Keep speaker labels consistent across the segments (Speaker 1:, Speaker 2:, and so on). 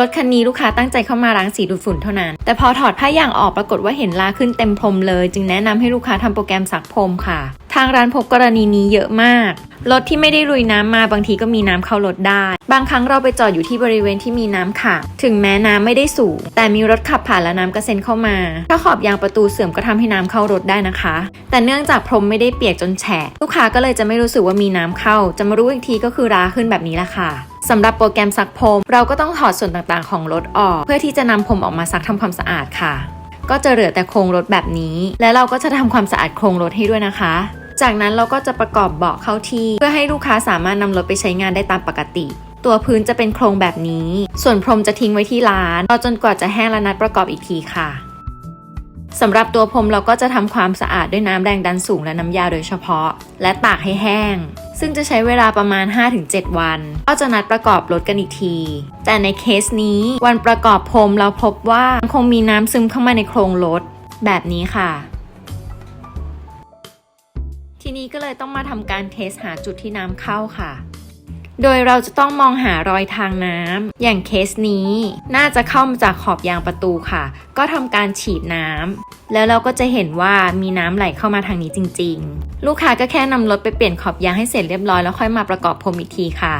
Speaker 1: รถคันนี้ลูกค้าตั้งใจเข้ามาล้างสีดูดฝุ่นเท่านั้น แต่พอถอดผ้ายางออกปรากฏว่าเห็นลาขึ้นเต็มพรมเลย จึงแนะนำให้ลูกค้าทำโปรแกรมซักพรมค่ะ ทางร้านพบกรณีนี้เยอะมาก รถที่ไม่ได้ลุยน้ำมาบางทีก็มีน้ำเข้ารถได้ บางครั้งเราไปจอดอยู่ที่บริเวณที่มีน้ำขัง ถึงแม้น้ำไม่ได้สูง แต่มีรถขับผ่านแล้วน้ำกระเซ็นเข้ามา ถ้าขอบยางประตูเสื่อมก็ทำให้น้ำเข้ารถได้นะคะ แต่เนื่องจากพรมไม่ได้เปียกจนแฉะลูกค้าก็เลยจะไม่รู้สึกว่ามีน้ำเข้า จะมารู้อีกทีก็คือราขึ้นแบบนี้ละค่ะสำหรับโปรแกรมซักพรมเราก็ต้องถอดส่วนต่างๆของรถออก เพื่อที่จะนำพรมออกมาซักทำความสะอาดค่ะ ก็จะเหลือแต่โครงรถแบบนี้ และเราก็จะทำความสะอาดโครงรถให้ด้วยนะคะ จากนั้นเราก็จะประกอบเบาะเข้าที่เพื่อให้ลูกค้าสามารถนำรถไปใช้งานได้ตามปกติ ตัวพื้นจะเป็นโครงแบบนี้ ส่วนพรมจะทิ้งไว้ที่ร้านรอจนกว่าจะแห้งและนัดประกอบอีกทีค่ะสำหรับตัวพรมเราก็จะทำความสะอาดด้วยน้ำแรงดันสูงและน้ำยาโดยเฉพาะ และตากให้แห้ง ซึ่งจะใช้เวลาประมาณ 5-7 วัน ก็จะนัดประกอบรถกันอีกที แต่ในเคสนี้วันประกอบพรมเราพบว่าคงมีน้ำซึมเข้ามาในโครงรถแบบนี้ค่ะ ทีนี้ก็เลยต้องมาทำการเทสหาจุดที่น้ำเข้าค่ะ โดยเราจะต้องมองหารอยทางน้ำอย่างเคสนี้ น่าจะเข้ามาจากขอบยางประตูค่ะ ก็ทำการฉีดน้ำแล้วเราก็จะเห็นว่ามีน้ำไหลเข้ามาทางนี้จริง ๆ ลูกค้าก็แค่นำรถไปเปลี่ยนขอบยางให้เสร็จเรียบร้อยแล้วค่อยมาประกอบพรมอีกทีค่ะ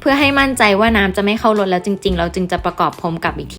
Speaker 1: เพื่อให้มั่นใจว่าน้ำจะไม่เข้ารถแล้วจริง ๆ เราจึงจะประกอบพรมกลับอีกที